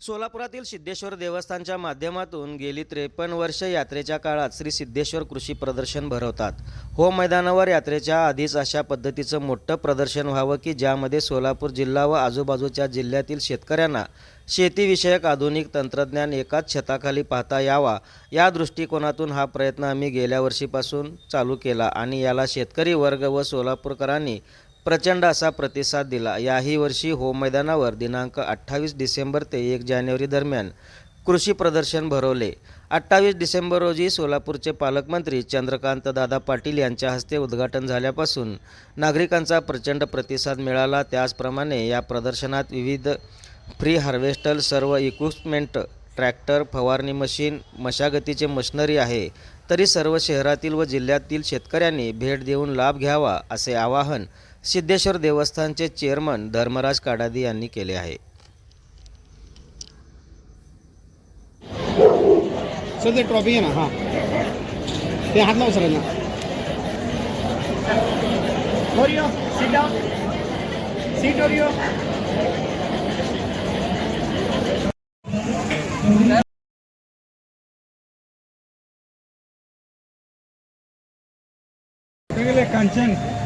सोलापुरातील सिद्धेश्वर देवस्थानच्या माध्यमातून गेली त्रेपन्न वर्ष यात्रेच्या काळात श्री सिद्धेश्वर कृषी प्रदर्शन भरवतात. हो मैदानावर यात्रेच्या आधीच अशा पद्धतीचं मोठं प्रदर्शन व्हावं की ज्यामध्ये सोलापूर जिल्हा व आजूबाजूच्या जिल्ह्यातील शेतकऱ्यांना शेतीविषयक आधुनिक तंत्रज्ञान एकाच छताखाली पाहता यावा या दृष्टिकोनातून हा प्रयत्न आम्ही गेल्या वर्षीपासून चालू केला आणि याला शेतकरी वर्ग व सोलापूरकरांनी प्रचंड असा प्रतिसाद दिला. याही वर्षी हो मैदानावर दिनांक अठ्ठावीस डिसेंबर ते एक जानेवारी दरम्यान कृषी प्रदर्शन भरवले. अठ्ठावीस डिसेंबर रोजी सोलापूरचे पालकमंत्री चंद्रकांत दादा पाटील यांच्या हस्ते उद्घाटन झाल्यापासून नागरिकांचा प्रचंड प्रतिसाद मिळाला. त्याचप्रमाणे या प्रदर्शनात विविध फ्री हार्वेस्टर सर्व इक्विपमेंट ट्रॅक्टर फवारणी मशीन मशागतीचे मशिनरी आहे. तरी सर्व शहरातील व जिल्ह्यातील शेतकऱ्यांनी भेट देऊन लाभ घ्यावा असे आवाहन सिद्धेश्वर देवस्थानचे चेअरमन धर्मराज काडादी यांनी केले आहे. सर ते ट्रॉफी आहे ना? हां. ते हात लाव सरांना Oreo,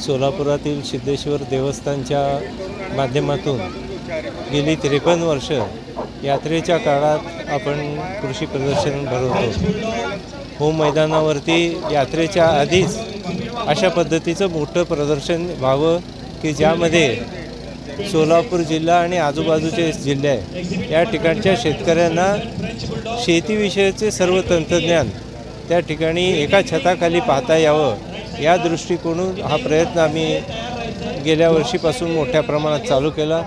सोलापुरातील सिद्धेश्वर देवस्थानच्या माध्यमातून गेली त्रेपन्न वर्ष यात्रेच्या काळात आपण कृषी प्रदर्शन भरवतो. हो मैदानावरती यात्रेच्या आधीच अशा पद्धतीचं मोठं प्रदर्शन व्हावं की ज्यामध्ये सोलापूर जिल्हा आणि आजूबाजूचे जिल्हे या ठिकाणच्या शेतकऱ्यांना शेतीविषयीचे सर्व तंत्रज्ञान त्या ठिकाणी एका छताखाली पाहता यावं या दृष्टिकोनून हा प्रयत्न आम्ही गेल्या वर्षीपासून मोठ्या प्रमाणात चालू केला.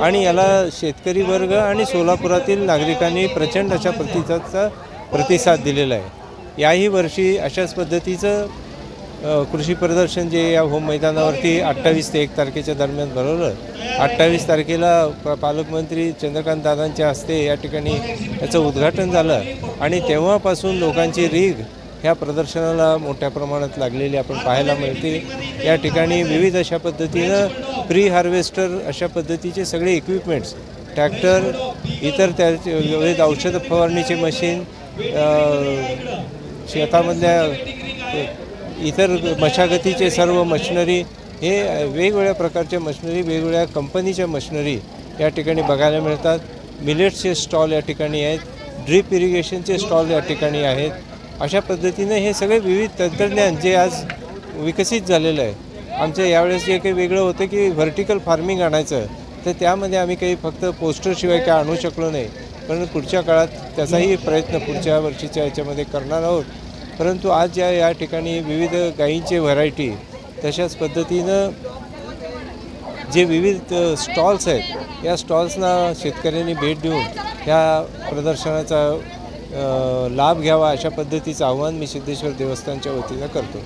आणि याला शेतकरी वर्ग आणि सोलापुरातील नागरिकांनी प्रचंड अशा प्रतिसादचा प्रतिसाद दिलेला आहे. याही वर्षी अशाच पद्धतीचं कृषी प्रदर्शन जे या होम मैदानावरती अठ्ठावीस ते एक तारखेच्या दरम्यान भरवलं. अठ्ठावीस तारखेला प- पालकमंत्री चंद्रकांत दादांच्या हस्ते या ठिकाणी याचं उद्घाटन झालं आणि तेव्हापासून लोकांची रीग ह्या प्रदर्शनाला मोठ्या प्रमाणात लागलेली आपण पाहायला मिळते. या ठिकाणी विविध अशा पद्धतीनं प्री हार्वेस्टर अशा पद्धतीचे सगळे इक्विपमेंट्स ट्रॅक्टर इतर त्या विविध औषध फवारणीचे मशीन शेतामधल्या इतर मशागतीचे सर्व मशिनरी हे वेगवेगळ्या प्रकारच्या मशिनरी वेगवेगळ्या कंपनीच्या मशिनरी या ठिकाणी बघायला मिळतात. मिलेट्सचे स्टॉल या ठिकाणी आहेत. ड्रीप इरिगेशनचे स्टॉल या ठिकाणी आहेत. अशा पद्धतीने हे सगळे विविध तंत्रज्ञान जे आज विकसित झालेलं आहे. आमचं यावेळेस जे काही वेगळं होतं की व्हर्टिकल फार्मिंग आणायचं तर त्यामध्ये आम्ही काही फक्त पोस्टरशिवाय काय आणू शकलो नाही. पण पुढच्या काळात त्याचाही प्रयत्न पुढच्या वर्षीच्या याच्यामध्ये करणार आहोत. परंतु आज ज्या या ठिकाणी विविध गायींचे व्हरायटी तशाच पद्धतीनं जे विविध स्टॉल्स आहेत या स्टॉल्सना शेतकऱ्यांनी भेट देऊन या प्रदर्शनाचा लाभ घ्यावा अशा पद्धतीचं आव्हान मी सिद्धेश्वर देवस्थानच्या वतीनं करतो.